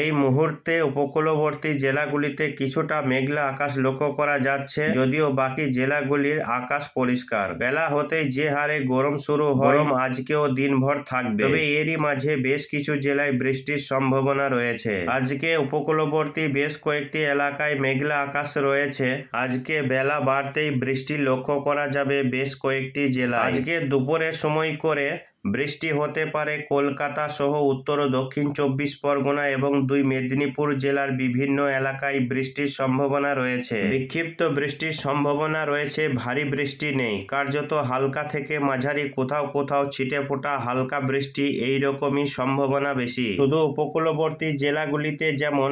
এই মুহূর্তে উপকূলবর্তী জেলাগুলিতে কিছুটা মেঘলা আকাশ লক্ষ্য করা যাচ্ছে, যদিও বাকি জেলাগুলির আকাশ পরিষ্কার। বেলা হতেই যে হারে গরম শুরু গরম আজকেও দিনভর থাকবে। তবে এরই মাঝে বেশ কিছু জেলায় বৃষ্টির সম্ভাবনা রয়েছে। আজকে উপকূলবর্তী বেশ কয়েকটি এলাকায় মেঘলা আকাশ রয়েছে। আজকে বেলা বাড়তেই বৃষ্টি লক্ষ্য করা যাবে বেশ কয়েকটি জেলা আজকে দুপুরের সময় করে বৃষ্টি হতে পারে কলকাতা সহ উত্তর ও দক্ষিণ চব্বিশ পরগনা এবং দুই মেদিনীপুর জেলার বিভিন্ন এলাকায় বৃষ্টির সম্ভাবনা রয়েছে। বিক্ষিপ্ত বৃষ্টির সম্ভাবনা রয়েছে, ভারী বৃষ্টি নেই। কার্যত হালকা থেকে মাঝারি, কোথাও কোথাও ছিটে ফোটা হালকা বৃষ্টি এই রকমই সম্ভাবনা বেশি। শুধু উপকূলবর্তী জেলাগুলিতে যেমন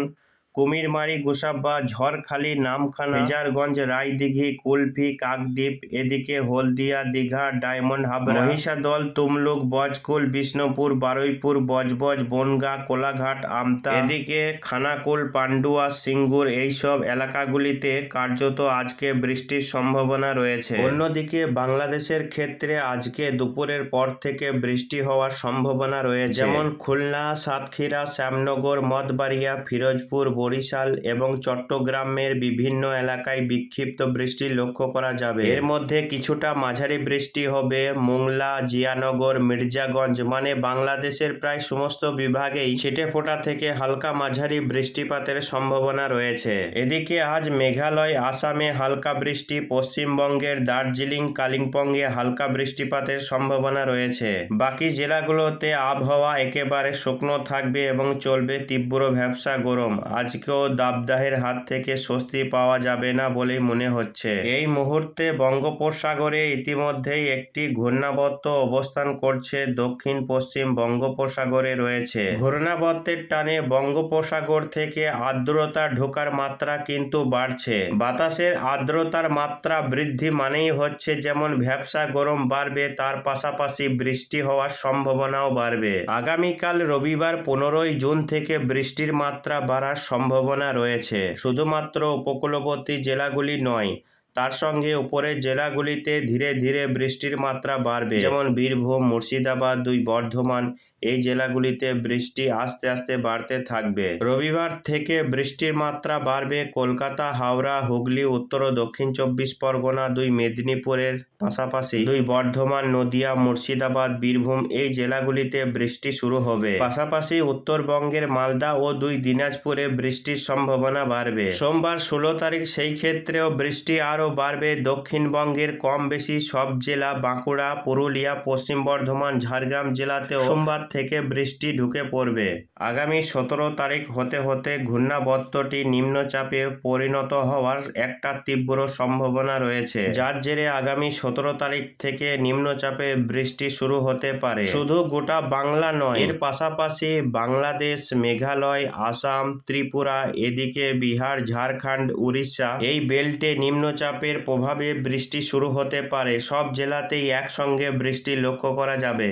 কুমিরমারি গোসাবা ঝড়খালি নামখানা মেজারগঞ্জ রায়দিঘি কুলফি কাকদ্বীপ এদিকে হলদিয়া দীঘা ডায়মন্ড হাবড়া মহিষাদল তুমলুক বজকুল বিষ্ণুপুর বারুইপুর বজবজ বনগা কোলাঘাট আমতা। এদিকে খানাকুল পান্ডুয়া সিঙ্গুর এইসব এলাকাগুলিতে কার্যত আজকে বৃষ্টির সম্ভাবনা রয়েছে। অন্যদিকে বাংলাদেশের ক্ষেত্রে আজকে দুপুরের পর থেকে বৃষ্টি হওয়ার সম্ভাবনা রয়েছে। যেমন খুলনা সাতক্ষীরা শ্যামনগর মদবাড়িয়া ফিরোজপুর বরিশাল এবং চট্টগ্রামের বিভিন্ন এলাকায় বিক্ষিপ্ত বৃষ্টি লক্ষ্য করা যাবে। এর মধ্যে কিছুটা মাঝারি বৃষ্টি হবে মোংলা, জিয়ানগর, মির্জাগঞ্জ মানে বাংলাদেশের প্রায় সমস্ত বিভাগেই ছিটে ফোটা থেকে হালকা মাঝারি বৃষ্টিপাতের সম্ভাবনা রয়েছে। এদিকে আজ মেঘালয়, আসামে হালকা বৃষ্টি, পশ্চিমবঙ্গের দার্জিলিং, কালিম্পংয়ে হালকা বৃষ্টিপাতের সম্ভাবনা রয়েছে। বাকি জেলাগুলোতে আবহাওয়া একেবারে শুকনো থাকবে এবং চলবে তীব্র ভ্যাবসা গরম। আজকেও দাবদাহের হাত থেকে স্বস্তি পাওয়া যাবে না বলেই মনে হচ্ছে। এই মুহূর্তে বঙ্গোপসাগরে ইতিমধ্যেই একটি ঘূর্ণাবর্ত অবস্থান করছে দক্ষিণ পশ্চিম বঙ্গোপসাগরে রয়েছে। ঘূর্ণাবর্তের টানে বঙ্গোপসাগর থেকে আর্দ্রতা ঢোকার মাত্রা কিন্তু বাড়ছে। বাতাসের আর্দ্রতার মাত্রা বৃদ্ধি মানেই হচ্ছে যেমন ভ্যাবসা গরম বাড়বে, তার পাশাপাশি বৃষ্টি হওয়ার সম্ভাবনাও বাড়বে। আগামীকাল রবিবার পনেরোই জুন থেকে বৃষ্টির মাত্রা বাড়ার সম্ভাবনা রয়েছে। শুধুমাত্র উপকূলবর্তী জেলাগুলি নয়, তার সঙ্গে উপরের জেলাগুলিতে ধীরে ধীরে বৃষ্টির মাত্রা বাড়বে। যেমন বীরভূম, মুর্শিদাবাদ, দুই বর্ধমান এই জেলাগুলিতে বৃষ্টি আস্তে আস্তে বাড়তে থাকবে। রবিবার থেকে বৃষ্টির মাত্রা বাড়বে কলকাতা, হাওড়া, হুগলি, উত্তর ও দক্ষিণ চব্বিশ পরগনা, দুই মেদিনীপুরের পাশাপাশি দুই বর্ধমান, নদিয়া, মুর্শিদাবাদ, বীরভূম এই জেলাগুলিতে বৃষ্টি শুরু হবে। পাশাপাশি উত্তরবঙ্গের মালদা ও দুই দিনাজপুরে বৃষ্টির সম্ভাবনা বাড়বে। সোমবার ষোলো তারিখ সেই ক্ষেত্রেও বৃষ্টি আরও বাড়বে। দক্ষিণবঙ্গের কম বেশি সব জেলা বাঁকুড়া, পুরুলিয়া, পশ্চিম বর্ধমান, ঝাড়গ্রাম জেলাতেও সোমবার থেকে বৃষ্টি ঢুকে পড়বে। আগামী সতেরো তারিখ হতে হতে ঘূর্ণাবর্তটি নিম্নচাপে পরিণত হওয়ার একটা তীব্র সম্ভাবনা রয়েছে। যার জেরে আগামী সতেরো তারিখ থেকে নিম্নচাপের বৃষ্টি শুরু হতে পারে। শুধু গোটা বাংলা নয়, এর পাশাপাশি বাংলাদেশ, মেঘালয়, আসাম, ত্রিপুরা, এদিকে বিহার, ঝাড়খণ্ড, উড়িষ্যা এই বেল্টে নিম্নচাপের প্রভাবে বৃষ্টি শুরু হতে পারে। সব জেলাতেই একসঙ্গে বৃষ্টি লক্ষ্য করা যাবে।